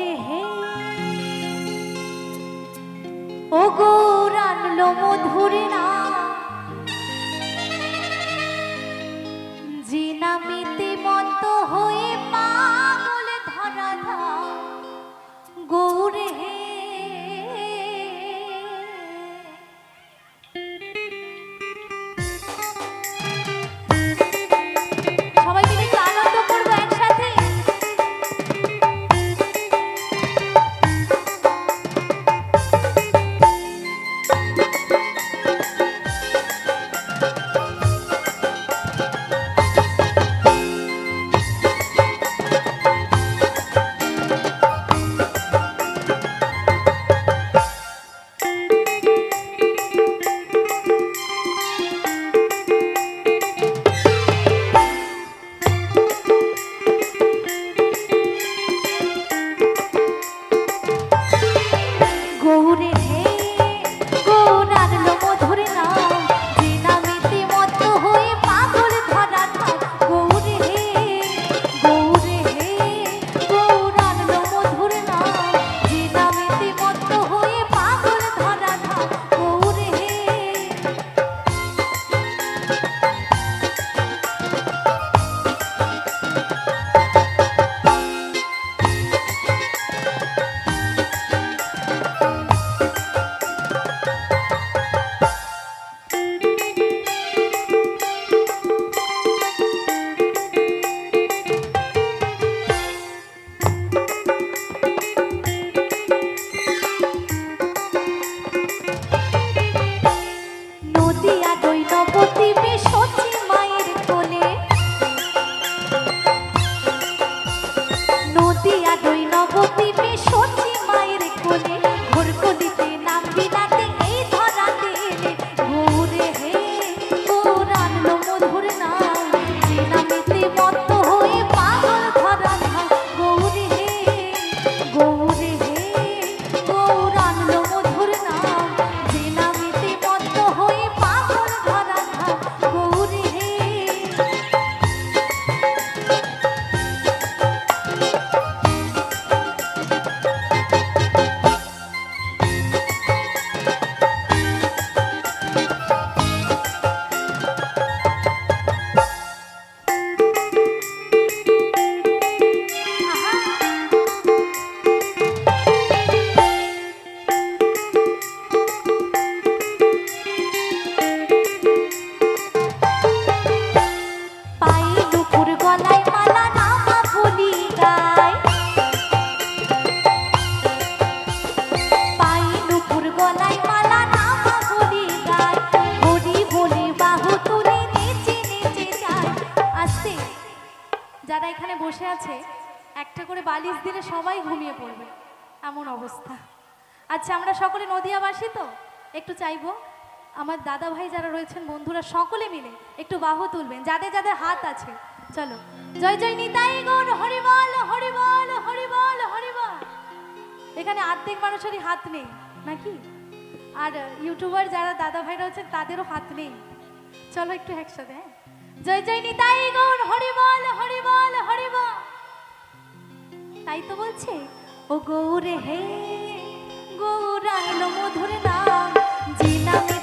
গৌরে হে। ও গৌর আনলো মধুর না aku যারা এখানে বসে আছে, একটা করে বালিশ দিলে সবাই ঘুমিয়ে পড়বে। এমন অবস্থা। আচ্ছা আমরা সকলে নদিয়াবাসী তো? একটু চাইব? আমার দাদা ভাই যারা রয়েছেন, বন্ধুরা সকলে মিলে একটু বাহু তুলবেন। যাদের যাদের হাত আছে, চলো। জয় জয় নিতাই গৌর হরিবল হরিবল হরিবল হরিবল এখানে অর্ধেক মানুষেরই হাত নেই, নাকি? আর ইউটিউবার যারা দাদা ভাই রয়েছেন, তাদেরও হাত নেই। চলো একটু একসাথে হ্যাঁ? জয় জয় নিতাই গৌর, হরি বল হরি বল হরি বল। তাই তো বলছে, ও গৌরে হে, গৌরাঙ্গ মধুর নাম, যে নামে